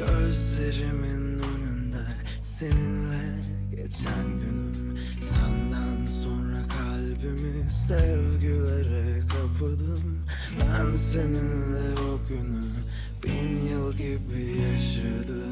Gözlerimin önünde seninle geçen günüm. Senden sonra kalbimi sevgilere kapadım. Ben seninle o günü bin yıl gibi yaşadım.